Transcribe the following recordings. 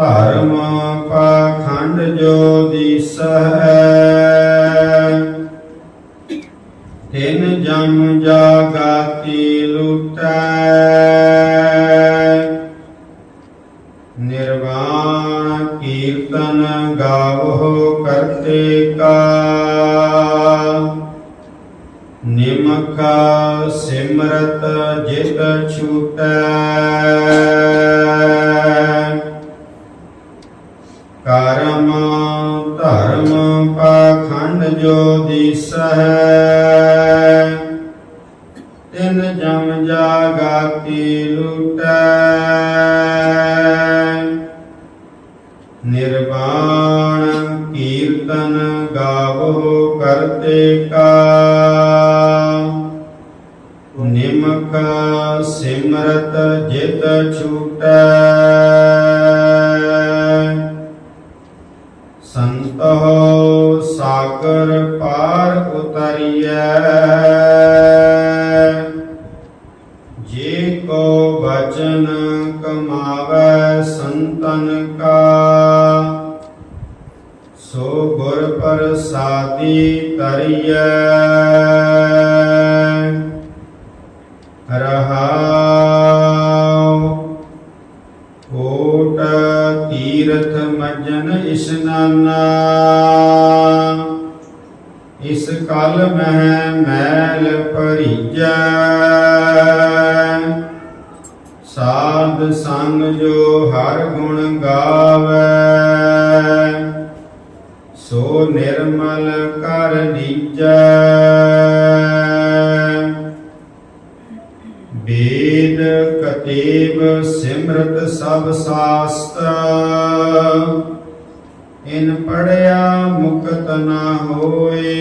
ਧਰਮ ਪਾਖੰਡ ਜੋ ਦੀਸਹਿ। ਤਿਨ ਜਮ ਜਾਗਾਤੀ ਲੁਟੈ। ਨਿਰਵਾਣ ਕੀਰਤਨ ਗਾਵੋ ਕਰਤੇ ਕਾ। ਨਿਮਕ ਸਿਮਰਤ ਜਿਤ ਛੂਟੈ। ਜੋ ਦੀਸਹਿ ਤਿਨ ਜਮ ਜਾਗਾਤੀ ਲੁਟੈ। ਨਿਰਵਾਣ ਕੀਰਤਨ ਗਾਵੋ ਕਰਤੇ ਕਾ। ਨਿਮਕ ਸਿਮਰਤ ਜਿਤ ਛੂਟੈ। ਪਾਰ ਉਤਰੀਐ। ਜੇ ਕੋ ਬਚਨ ਕਮਾਵੈ ਸੰਤਨ ਕਾ, ਸੋ ਗੁਰ ਪ੍ਰਸਾਦੀ ਤਰੀਐ ਰਹਾਉ ਕੋਟ ਤੀਰਥ ਮਜਨ ਇਸਨਾਨਾ। ਕਲ ਮਹਿ ਮੈਲ ਭਰੀਜੈ। ਸਾਧ ਸੰਗ ਜੋ ਹਰ ਗੁਣ ਗਾਵੇ। ਸੋ ਨਿਰਮਲ ਕਰ ਲੀਜੈ। ਵੇਦ ਕਤੇਬ ਸਿਮਰਤ ਸਭ ਸਾਸਤਰ ਇਨ ਪੜਿਆ ਮੁਕਤ ਨਾ ਹੋਏ।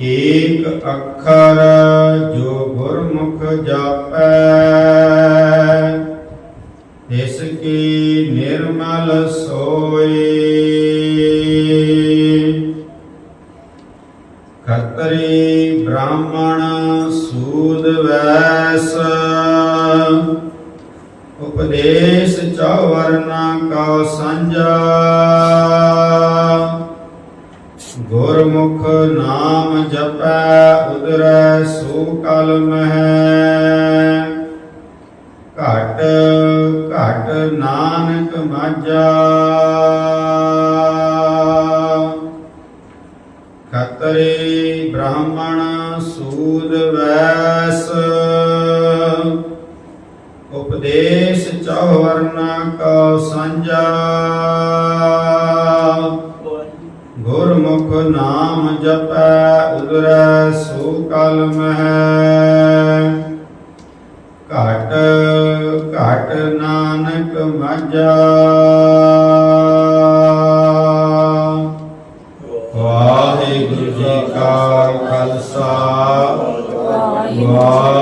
ਏਕ ਅੱਖਰ ਜੋ ਗੁਰਮੁਖ ਜਾਪੈ, ਤਿਸ ਕੀ ਨਿਰਮਲ ਸੋਏ। ਖਤਰੀ ਬ੍ਰਾਹਮਣ ਸੂਦ ਵੈਸ ਉਪਦੇਸ਼ ਚੌਵਰਨਾ ਕਾ ਸੰਜਾ ਗੁਰਮੁਖ ਨਾਮ ਜਪੈ ਉਦਰੈ ਸੋ ਕਲ ਮਹਿ। ਘਟ ਘਟ ਨਾਨਕ ਮਾਝਾ। ਖਤਰੇ ਬ੍ਰਾਹਮਣ ਸੂਦ ਵੈਸ। ਉਪਦੇਸ਼ ਚੌਵਰਨਾ ਕਾ ਸੰਜਾ ਗੁਰਮੁਖ ਨਾਮ ਜਪੈ ਉਦਰੈ ਸੋ ਕਲ ਮਹਿ। ਘਟ ਘਟ ਨਾਨਕ ਮਾਝਾ। ਵਾਹਿਗੁਰੂ ਜੀ ਕਾ ਖਾਲਸਾ। ਵਾਹਿਗੁਰੂ